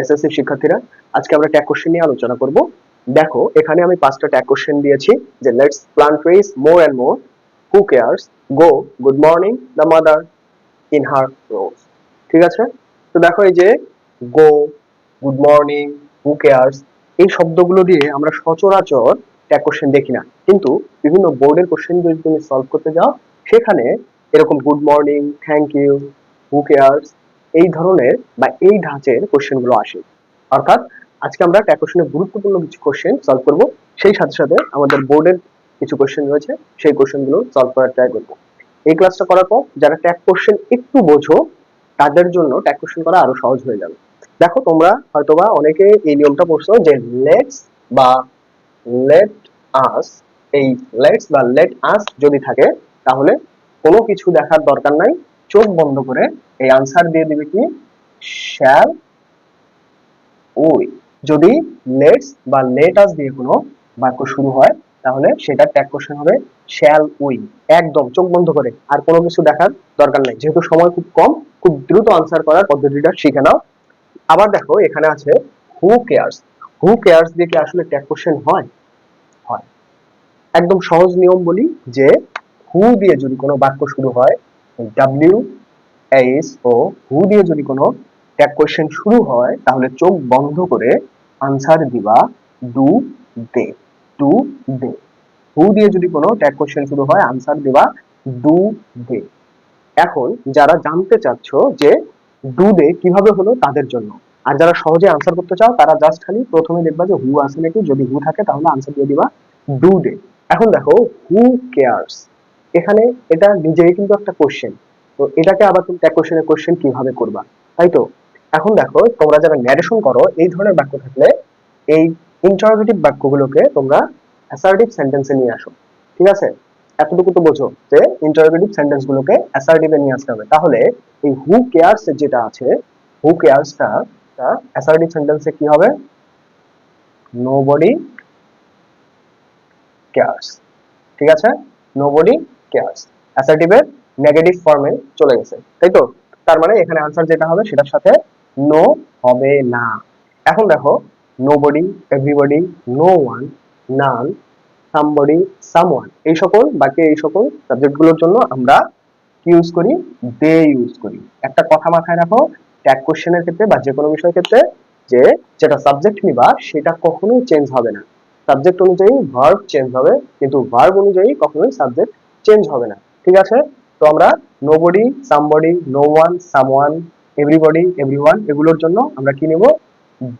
SSC শিক্ষার্থীরা, আজকে আমরা ট্যাগ কোশ্চেন নিয়ে আলোচনা করব। দেখো, এখানে আমি পাঁচটা ট্যাগ কোশ্চেন দিয়েছি, যে let's plant trees more and more who cares go good morning the mother in her rose ঠিক আছে? তো দেখো এই যে go good morning who cares এই শব্দগুলো দিয়ে আমরা সচরাচর ট্যাগ কোশ্চেন দেখি না। কিন্তু বিভিন্ন বোর্ডের কোশ্চেন যদি তুমি সলভ করতে যাও, সেখানে এরকম good morning thank you who cares এই ধরনের বা এই ধাঁচের কোশ্চেনগুলো আসে। অর্থাৎ আজকে আমরা ট্যাগ কোশ্চেনের গুরুত্বপূর্ণ কিছু কোশ্চেন সলভ করব। সেই সাথে সাথে আমাদের বোর্ডের কিছু কোশ্চেন রয়েছে, সেই কোশ্চেনগুলো সলভ করার ট্রাই করব। এই ক্লাসটা করার পর যারা ট্যাগ কোশ্চেন একটু বোঝো, তাদের জন্য ট্যাগ কোশ্চেন করা আরও সহজ হয়ে যাবে। দেখো তোমরা হয়তোবা অনেকে এই নিয়মটা পড়ছো যে লেটস বা লেট আস এই লেটস বা লেট আস যদি থাকে, তাহলে কোনো কিছু দেখার দরকার নাই। চোখ বন্ধ করে এই আনসার দিয়ে দিবে কি? শ্যাল উই যদি লেটস বা লেট আস দিয়ে কোনো বাক্য শুরু হয়, তাহলে সেটা ট্যাগ কোশ্চেন হবে শ্যাল উই একদম, চোখ বন্ধ করে, আর কোনো কিছু দেখার দরকার নেই। যেহেতু সময় খুব কম, খুব দ্রুত আনসার করার পদ্ধতিটা শিখে নাও। আবার দেখো, এখানে আছে হু কেয়ার্স হু কেয়ার্স দিয়ে কি আসলে ট্যাগ কোশ্চেন হয়? হয়। একদম সহজ নিয়ম বলি যে হু দিয়ে যদি কোনো বাক্য শুরু হয় ডাব্লিউ এইচ ও হু দিয়ে যদি কোনো ট্যাগ কোশ্চেন শুরু হয়, তাহলে চোখ বন্ধ করে আনসার দিবা ডু দে ডু দে। হু দিয়ে যদি কোনো ট্যাগ কোশ্চেন শুরু হয় আনসার দিবা ডু দে। এখন যারা জানতে চাচ্ছ যে ডু দে কীভাবে হলো তাদের জন্য, আর যারা সহজে আনসার করতে চাও, তারা জাস্ট খালি প্রথমে দেখবা যে হু আছে নাকি, যদি হু থাকে, তাহলে আনসার দিয়ে দিবা ডু দে। এখন দেখো হু কেয়ারস এখানে এটা নিজেই কিন্তু একটা কোশ্চেন তো এটাকে আবার তুমি ট্যাগ কোশ্চেনের কোশ্চেন কীভাবে করবা? তাই তো? এখন দেখো, তোমরা যারা ন্যারেশন করো, এই ধরনের বাক্য থাকলে এই ইন্টারোগেটিভ বাক্যগুলোকে তোমরা অ্যাসার্টিভ সেন্টেন্সে নিয়ে আসো। ঠিক আছে? এতটুকু তো বোঝো যে ইন্টারোগেটিভ সেন্টেন্স গুলোকে অ্যাসার্টিভে নিয়ে আসতে হবে। তাহলে এই হু কেয়ারস যেটা আছে হু কেয়ারসটা অ্যাসার্টিভ সেন্টেন্সে কি হবে? নোবডি কেয়ারস ঠিক আছে? নোবডি কেয়ারস অ্যাসার্টিভের নেগেটিভ ফর্মে চলে গেছে। তাই তো? তার মানে এখানে আনসার যেটা হবে সেটার সাথে নো হবে না। এখন দেখো nobody everybody no one none somebody someone এই সকল, বাকি এই সকল সাবজেক্টগুলোর জন্য আমরা কি ইউজ করি? দে ইউজ করি। একটা কথা মাথায় রাখো ট্যাগ কোশ্চেনের ক্ষেত্রে বা যে কোনো বিষয়ের ক্ষেত্রে যে যেটা সাবজেক্ট নিবা, সেটা কখনোই চেঞ্জ হবে না। সাবজেক্ট অনুযায়ী ভার্ব চেঞ্জ হবে, কিন্তু ভার্ব অনুযায়ী কখনোই সাবজেক্ট চেঞ্জ হবে না, ঠিক আছে? তো আমরা no nobody somebody no one someone everybody everyone এগুলোর জন্য আমরা কি নেব?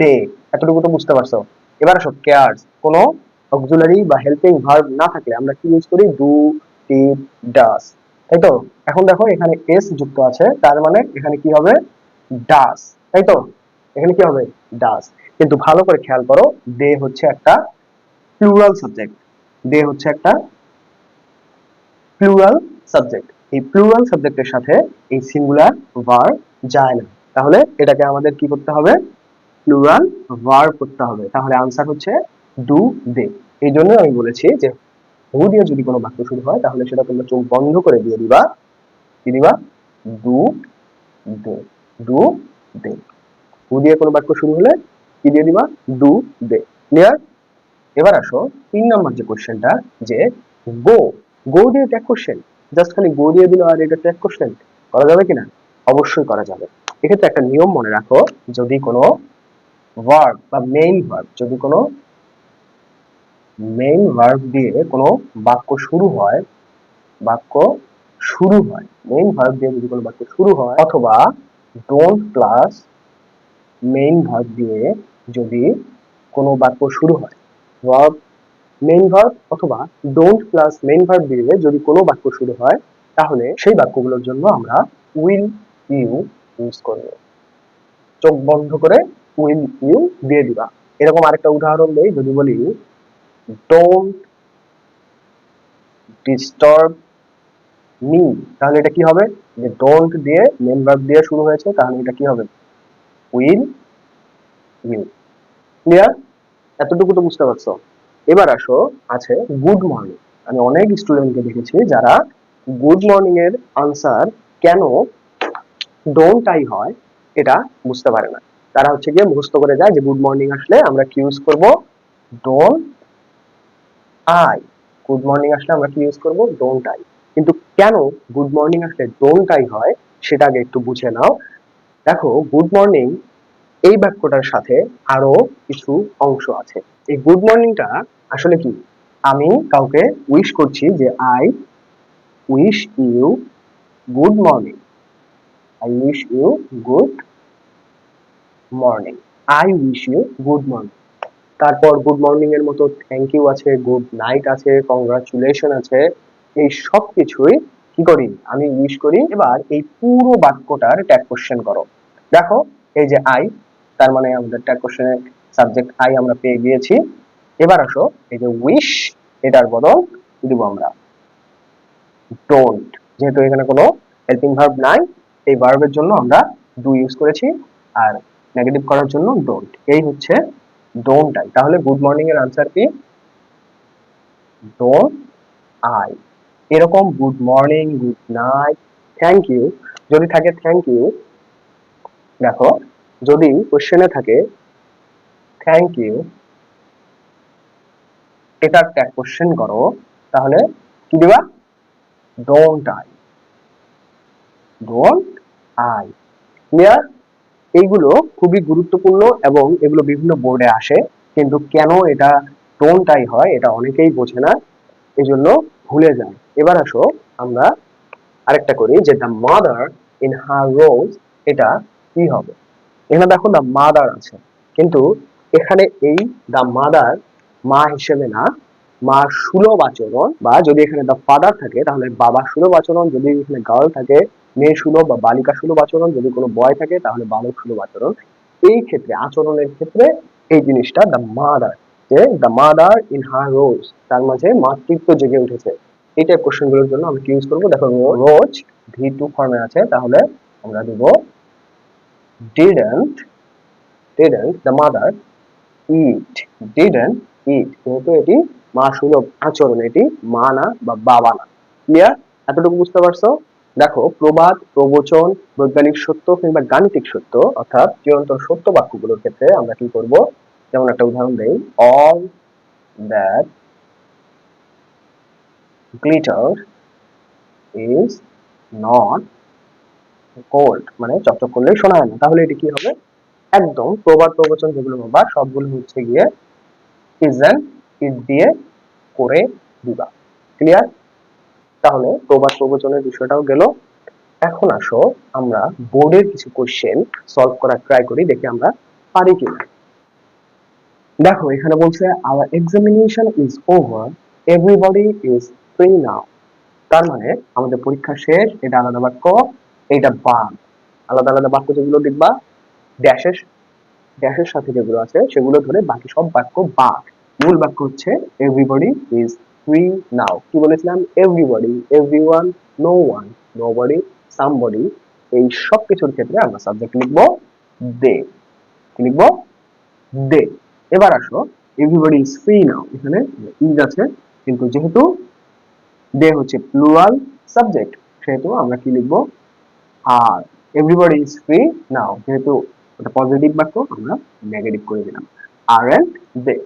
দে এতটুকু তো বুঝতে পারছ। এবার আসো কেয়ার্স কোনো অক্সিলারি বা হেল্পিং ভার্ব না থাকলে আমরা কি ইউজ করি? ডু ডিড ডাস তাই তো? এখন দেখো এখানে এস যুক্ত আছে, তার মানে এখানে কি হবে? ডাস তাই তো? এখানে কি হবে? ডাস কিন্তু ভালো করে খেয়াল করো দে হচ্ছে একটা প্লুরাল সাবজেক্ট দে হচ্ছে একটা প্লুরাল সাবজেক্ট এই প্লুরাল সাবজেক্টের সাথে এই সিঙ্গুলার ভার্ব যায় না। তাহলে এটাকে আমাদের কি করতে হবে? প্লুরাল ভার্ব করতে হবে। তাহলে আনসার হচ্ছে ডু দে এই জন্য আমি বলেছি যে হু দিয়ে যদি কোনো বাক্য শুরু হয়, তাহলে সেটা তোমরা চোখ বন্ধ করে দিয়ে দিবা। কি দিবা? ডু দে ডু দে হু দিয়ে কোনো বাক্য শুরু হলে কি দিয়ে দিবা? ডু দে ক্লিয়ার এবার আসো তিন নম্বর যে কোশ্চেনটা যে গো গো দিয়ে ট্যাগ কোশ্চেন জাস্ট খালি গো দিয়ে দিল আর এটা ট্যাগ কোশ্চেন করা যাবে কিনা? অবশ্যই করা যাবে। এক্ষেত্রে একটা নিয়ম মনে রাখো, যদি কোনো ভার্ব বা মেইন ভার্ব যদি কোনো মেইন ভার্ব দিয়ে কোনো বাক্য শুরু হয়, বাক্য শুরু হয় মেইন ভার্ব দিয়ে যদি কোনো বাক্য শুরু হয়, অথবা ডোন্ট প্লাস মেইন ভার্ব দিয়ে যদি কোনো বাক্য শুরু হয় ভার্ব মেইন ভার্ব অথবা ডোন্ট প্লাস মেইন ভার্ব দিয়ে যদি কোনো বাক্য শুরু হয়, তাহলে সেই বাক্যগুলোর জন্য আমরা উইল ইউ ইউজ করব। চোখ বন্ধ করে উইল ইউ দিয়ে দিবা। এরকম আরেকটা উদাহরণ দেই, যদি বলি ডোন্ট ডিস্টার্ব মি তাহলে এটা কি হবে? যে ডোন্ট দিয়ে মেন ভার্ব দিয়ে শুরু হয়েছে, তাহলে এটা কি হবে? উইল ইউ ক্লিয়ার এতটুকু তো বুঝতে পারছ? এবার আসো, আছে গুড মর্নিং আমি অনেক স্টুডেন্টকে দেখেছি যারা গুড মর্নিং এর আনসার কেন ডোন্ট আই হয় এটা বুঝতে পারে না। তারা হচ্ছে গিয়ে মুখস্থ করে যায় যে গুড মর্নিং আসলে আমরা কি ইউজ করব? ডোন্ট আই গুড মর্নিং আসলে আমরা কি ইউজ করব? ডোন্ট আই কিন্তু কেন গুড মর্নিং আসলে ডোন্ট আই হয় সেটা আগে একটু বুঝে নাও। দেখো গুড মর্নিং এই বাক্যটার সাথে আরও কিছু অংশ আছে। এই গুড মর্নিংটা আসলে কি? আমি কাউকে উইশ করছি যে I wish you good morning I wish you good morning I wish you good morning তারপর গুড মর্নিং এর মতো থ্যাংক ইউ আছে গুড নাইট আছে কংগ্রাচুলেশন আছে। এই সব কিছুই কি করি? আমি উইশ করি। এবার এই পুরো বাক্যটার ট্যাগ কোশ্চেন করো। দেখো, এই যে আই তার মানে আমাদের ট্যাগ কোশ্চেনের সাবজেক্ট আই আমরা পেয়ে গিয়েছি। এবার আসো, এই যে উইশ এটার বদল দিব আমরা। ডোন্ট যেহেতু এখানে কোনো হেল্পিং ভার্ব নাই, এই ভার্বের জন্য আমরা ডু ইউজ করেছি। আর নেগেটিভ করার জন্য ডোন্ট এই হচ্ছে ডোন্ট আই তাহলে গুড মর্নিং এর আনসার কি? ডোন্ট আই এরকম good morning good night thank you যদি থাকে থ্যাংক ইউ দেখো যদি কোশ্চেনে থাকে থ্যাংক ইউ এটা ট্যাগ কোশ্চেন করো, তাহলে কি দিবা? Don't I don't I clear এইগুলো খুবই গুরুত্বপূর্ণ এবং এগুলো বিভিন্ন বোর্ডে আসে, কিন্তু কেন এটা ডোন্ট আই হয়, এটা অনেকেই বোঝে না, এজন্য ভুলে যায় এবার আসো, আমরা আরেকটা করি যে the mother in her rose এটা কি হবে? এখানে দেখো দ্য মাদার আছে। কিন্তু এখানে এই দ্য মাদার মা হিসেবে না, মা সুলভ আচরণ বা যদি এখানে দ্য ফাদার থাকে, তাহলে বাবা সুলভ আচরণ, যদি এখানে গার্ল থাকে, মেয়ে সুলভ বা বালিকা সুলভ আচরণ, যদি কোনো বয় থাকে, তাহলে বালক সুলভ আচরণ। এই ক্ষেত্রে, আচরণের ক্ষেত্রে এই জিনিসটা দ্য মাদার যে the mother in her rose তার মাঝে মাতৃত্ব জেগে উঠেছে। এই টাইপ কোশ্চেনগুলোর জন্য আমি কি ইউজ করব? দেখো রোজ ভি টু ফর্মে আছে, তাহলে আমরা দিব didn't didn't, the mother eat. Didn't eat. যেহেতু এটি মা সুলভ আচরণ, এটি মা না বা বাবা না ক্লিয়ার এতটুকু বুঝতে পারছ? দেখো, প্রবাদ, প্রবচন, বৈজ্ঞানিক সত্য কিংবা গাণিতিক সত্য, অর্থাৎ চিরন্তন সত্য বাক্যগুলোর ক্ষেত্রে আমরা কি করব? যেমন একটা উদাহরণ দেই। All that glitters is not gold মানে চকচক করলেই শোনা যায় না। তাহলে এটি কি হবে? একদম প্রবাদ প্রবচন যেগুলো বাবা সবগুলো হচ্ছে গিয়ে ইজেন ইট দিয়ে করে দিবা। ক্লিয়ার তাহলে প্রবাদ প্রবচনের বিষয়টাও গেল। এখন আসো, আমরা বোর্ডের কিছু কোশ্চেন সলভ করার ট্রাই করি, দেখি আমরা পারি কিনা। দেখো, এখানে বলছে our examination is over everybody is free now তার মানে আমাদের পরীক্ষা শেষ, এটা আলাদা বাক্য। এটা বাদ আলাদা আলাদা বাক্য যেগুলো দেখবা? ড্যাশের ড্যাশের সাথে যেগুলো আছে, সেগুলো ধরে বাকি সব বাক্য বাদ মূল বাক্য হচ্ছে এভরিবডি ইজ ফ্রি নাও কি বলেছিলাম? Everybody everyone no one no nobody somebody এই সব কিছুর ক্ষেত্রে আমরা সাবজেক্ট লিখব দে কি লিখব? দে এবার আসো এভরিবডি ইজ ফ্রি নাও এখানে ইজ আছে, কিন্তু যেহেতু দে হচ্ছে প্লুরাল সাবজেক্ট সেহেতু আমরা কি লিখব? আর এভরিবডি ইজ ফ্রি নাও যেহেতু এটা পজিটিভ বাক্য, আমরা নেগেটিভ করে দিলাম। আর and they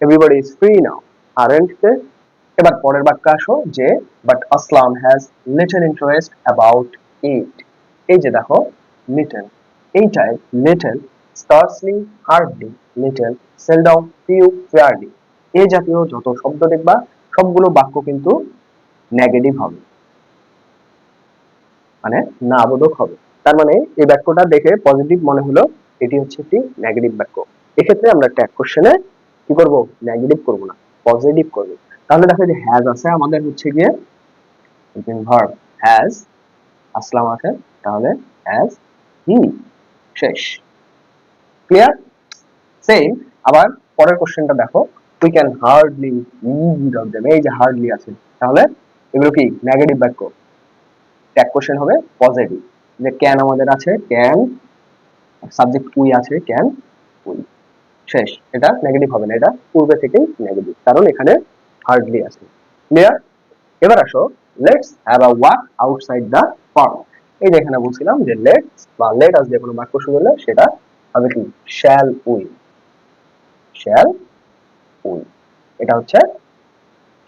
everybody is free now R and they এবার পরের বাক্য আসো যে but Aslam has little interest about it এই যে দেখো লিটল এইটাই little scarcely hardly little seldom few fairly এই জাতীয় যত শব্দ দেখবা, সবগুলো বাক্য কিন্তু নেগেটিভ হবে। মানে না বোধক হবে। তার মানে এই বাক্যটা দেখে পজিটিভ মনে হলো, এটি হচ্ছে একটি নেগেটিভ বাক্য। এক্ষেত্রে আমরা ট্যাগ কোশ্চেনে কি করব? নেগেটিভ করব না পজিটিভ করব। তাহলে দেখো যে হ্যাজ আছে আমাদের হচ্ছে গিয়ে ভার্ব হ্যাজ আসলাম আছে তাহলে হ্যাজ হি শেষ। ক্লিয়ার সেম আবার পরের কোশ্চেনটা দেখো উই ক্যান হার্ডলি দেম এই যে হার্ডলি আছে, তাহলে এগুলো কি? নেগেটিভ বাক্য। ট্যাগ কোশ্চেন হবে পজিটিভ যে ক্যান আমাদের আছে ক্যান সাবজেক্ট উই আছে ক্যান উই শেষ। এটা নেগেটিভ হবে না, এটা পূর্বে থেকেই নেগেটিভ কারণ এখানে হার্ডলি আছে। ক্লিয়ার এবার আসো let's have a walk outside the farm এই যে এখানে বলছিলাম যে লেটস বা লেট আস যে কোনো বাক্য শুরু হলে সেটা হবে কি? শ্যাল উই শ্যাল উই এটা হচ্ছে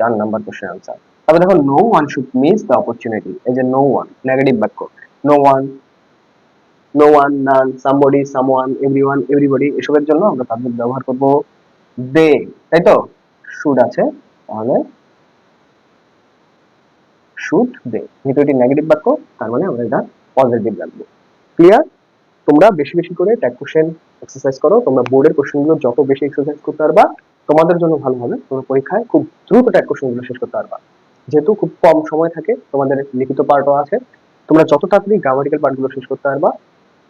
চার নাম্বার কোশ্চেন আনসার তবে দেখো no one should miss the opportunity এই যে নো ওয়ান নেগেটিভ বাক্য। No one no one none somebody someone everyone everybody এসবের জন্য আমরা তাদের ব্যবহার করব দে তাই তো? শুড আছে, তাহলে শুড দে যেহেতু এটি নেগেটিভ বাক্য, তার মানে আমরা এটা পজিটিভ রাখব। ক্লিয়ার তোমরা বেশি বেশি করে ট্যাগ কোশ্চেন এক্সারসাইজ করো, তোমরা বোর্ডের কোশ্চেনগুলো যত বেশি এক্সারসাইজ করতে পারবা, তোমাদের জন্য ভালো হবে, তোমরা পরীক্ষায় খুব দ্রুত ট্যাগ কোশ্চেনগুলো শেষ করতে পারবা। যেহেতু খুব কম সময় থাকে, তোমাদের লিখিত পার্টও আছে, তোমরা যত তাড়াতাড়ি গ্রামাটিক্যাল পার্টগুলো শেষ করতে পারবা,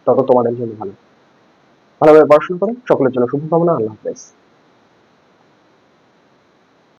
তত তোমাদের জন্য ভালো। ভালোভাবে পড়াশোনা করো, সকলের জন্য শুভকামনা, আল্লাহ হাফেজ।